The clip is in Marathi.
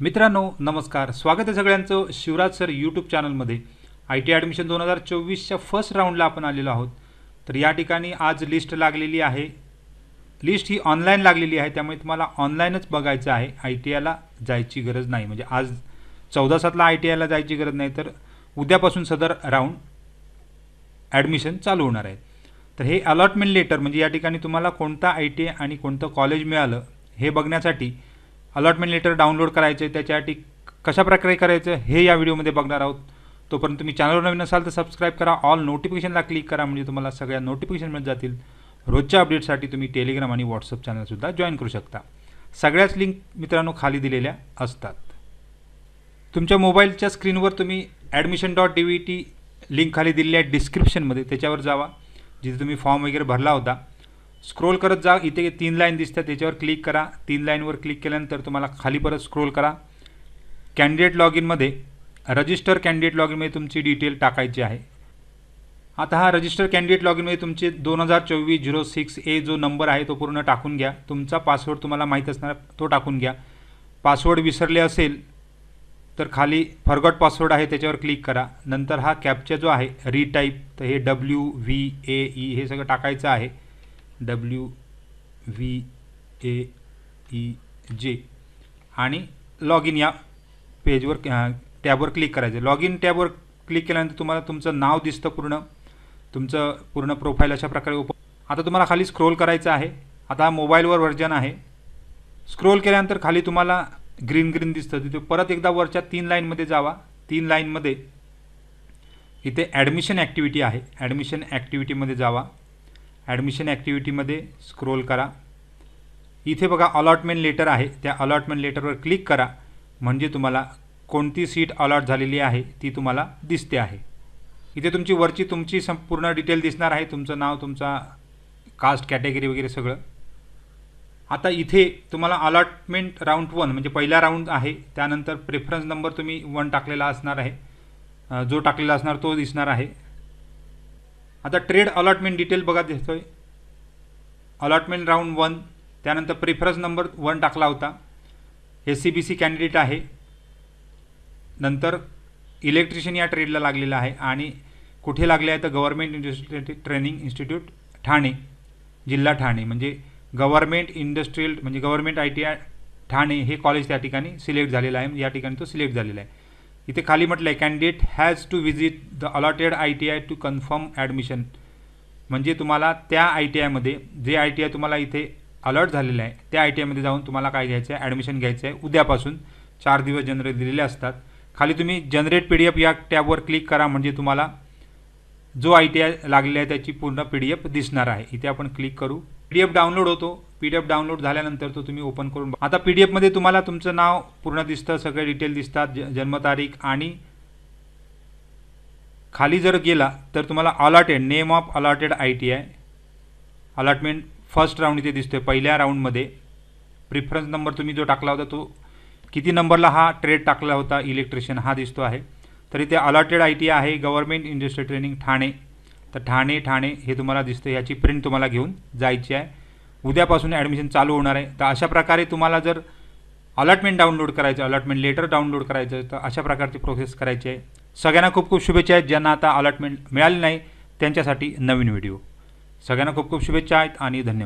मित्रांनो नमस्कार. स्वागत आहे सगळ्यांचं शिवराज सर यूट्यूब चॅनलमध्ये आय टी ॲडमिशन दोन हजार चोवीसच्या फर्स्ट राऊंडला आपण आलेलो आहोत. तर या ठिकाणी आज लिस्ट लागलेली आहे. लिस्ट ही ऑनलाईन लागलेली आहे त्यामुळे तुम्हाला ऑनलाईनच बघायचं आहे. आय टी आयला जायची गरज नाही. म्हणजे आज चौदा सातला आय टी आयला जायची गरज नाही तर उद्यापासून सदर राऊंड ॲडमिशन चालू होणार आहे. तर हे अलॉटमेंट लेटर म्हणजे या ठिकाणी तुम्हाला कोणता आय टी आय आणि कोणतं कॉलेज मिळालं हे बघण्यासाठी अलॉटमेंट लेटर डाउनलोड करायचे त्याच्यासाठी कशा प्रकारे करायचं हे या व्हिडिओमध्ये बघणार आहोत. तोपर्यंत तुम्ही चॅनलवर नवीन असाल तर सबस्क्राईब करा. ऑल नोटिफिकेशनला क्लिक करा म्हणजे तुम्हाला सगळ्या नोटिफिकेशन मिळत जातील. रोजच्या अपडेटसाठी तुम्ही टेलिग्राम आणि व्हॉट्सअप चॅनलसुद्धा जॉईन करू शकता. सगळ्याच लिंक मित्रांनो खाली दिलेल्या असतात. तुमच्या मोबाईलच्या स्क्रीनवर तुम्ही admission dot D V T link खाली दिलेली आहे डिस्क्रिप्शनमध्ये त्याच्यावर जावा. जिथे तुम्ही फॉर्म वगैरे भरला होता स्क्रोल करत जा. इथे तीन लाईन दिसतात. त्याच्यावर क्लिक करा. तीन लाईनवर क्लिक केल्यानंतर तुम्हाला खाली परत स्क्रोल करा. कॅन्डिडेट लॉग इनमध्ये रजिस्टर कॅन्डिडेट लॉग इनमध्ये तुमची डिटेल टाकायची आहे. आता हा रजिस्टर कॅन्डिडेट लॉग इनमध्ये तुमचे दोन हजार चोवीस झिरो सिक्स ए जो नंबर आहे तो पूर्ण टाकून घ्या. तुमचा पासवर्ड तुम्हाला माहीत असणार तो टाकून घ्या. पासवर्ड विसरले असेल तर खाली फॉरगॉट पासवर्ड आहे त्याच्यावर क्लिक करा. नंतर हा कॅपचा जो आहे रिटाईप तर हे डब्ल्यू व्ही ए ई हे सगळं टाकायचं आहे. डब्ल्यू व्ही ए ई जे आणि लॉग इन या पेजवर टॅबवर क्लिक करायचं. लॉग इन टॅबवर क्लिक केल्यानंतर तुम्हाला तुमचं नाव दिसतं पूर्ण. तुमचं पूर्ण प्रोफाईल अशा प्रकारे ओपन आता तुम्हाला खाली स्क्रोल करायचं आहे. आता हा मोबाईलवर व्हर्जन आहे. स्क्रोल केल्यानंतर खाली तुम्हाला ग्रीन ग्रीन दिसतं. तिथे परत एकदा वरच्या तीन लाईनमध्ये जावा. तीन लाईनमध्ये इथे ॲडमिशन ॲक्टिव्हिटी आहे. ॲडमिशन ॲक्टिव्हिटीमध्ये जावा. ॲडमिशन ॲक्टिव्हिटीमध्ये स्क्रोल करा. इथे बघा अलॉटमेंट लेटर आहे. त्या अलॉटमेंट लेटरवर क्लिक करा. म्हणजे तुम्हाला कोणती सीट अलॉट झालेली आहे ती तुम्हाला दिसते आहे. इथे तुमची वरची तुमची संपूर्ण डिटेल दिसणार आहे. तुमचं नाव तुमचा कास्ट कॅटेगरी वगैरे सगळं. आता इथे तुम्हाला अलॉटमेंट राऊंड वन म्हणजे पहिला राऊंड आहे. त्यानंतर प्रेफरन्स नंबर तुम्ही वन टाकलेला असणार आहे. जो टाकलेला असणार तो दिसणार आहे. आता ट्रेड अलॉटमेंट डिटेल बघा दिसतोय. अलॉटमेंट राऊंड वन त्यानंतर प्रेफरन्स नंबर वन टाकला होता. हे सी बी सी कॅन्डिडेट आहे. नंतर इलेक्ट्रिशियन या ट्रेडला लागलेला आहे आणि कुठे लागले आहे तर government industrial training institute Thane जिल्हा ठाणे. म्हणजे गव्हर्मेंट इंडस्ट्रीयल म्हणजे government I T I Thane हे कॉलेज त्या ठिकाणी सिलेक्ट झालेलं आहे. या ठिकाणी तो सिलेक्ट झालेला आहे. इथे खाली म्हटलं आहे candidate has to visit the allotted I T I to confirm admission म्हणजे तुम्हाला त्या आय टी आयमध्ये जे आय टी आय तुम्हाला इथे अलॉट झालेलं आहे त्या आय टी आयमध्ये जाऊन तुम्हाला काय घ्यायचं आहे ॲडमिशन घ्यायचं आहे उद्यापासून चार दिवस जनरेट दिलेले असतात. खाली तुम्ही जनरेट पी डी एफ या टॅबवर क्लिक करा म्हणजे तुम्हाला जो आय टी आय लागलेला आहे त्याची पूर्ण पी डी एफ दिसणार आहे. इथे आपण क्लिक करू. पी डी एफ डाउनलोड होतो. पी डी एफ डाउनलोड झाल्यानंतर तो तुम्ही ओपन करून आता पी डी एफमध्ये तुम्हाला तुमचं नाव पूर्ण दिसतं सगळे डिटेल दिसतात ज जन्मतारीख आणि खाली जर गेला तर तुम्हाला allotted name of allotted I T I allotment first round इथे दिसतोय पहिल्या राऊंडमध्ये प्रिफरन्स नंबर तुम्ही जो टाकला होता तो किती नंबरला हा ट्रेड टाकला होता इलेक्ट्रिशियन हा दिसतो आहे. तर इथे अलॉटेड आय टी आहे गव्हर्मेंट इंडस्ट्री ट्रेनिंग ठाणे. तर ठाणे ठाणे हे तुम्हाला दिसतं याची प्रिंट तुम्हाला घेऊन जायची आहे. उद्यापासून ॲडमिशन चालू होणार आहे. तर अशा प्रकारे तुम्हाला जर अलॉटमेंट डाउनलोड करायचं अलॉटमेंट लेटर डाउनलोड करायचं तर अशा प्रकारची प्रोसेस करायची आहे. सगळ्यांना खूप खूप शुभेच्छा आहेत. ज्यांना आता अलॉटमेंट मिळाली नाही त्यांच्यासाठी नवीन व्हिडिओ सगळ्यांना खूप खूप शुभेच्छा आहेत आणि धन्यवाद.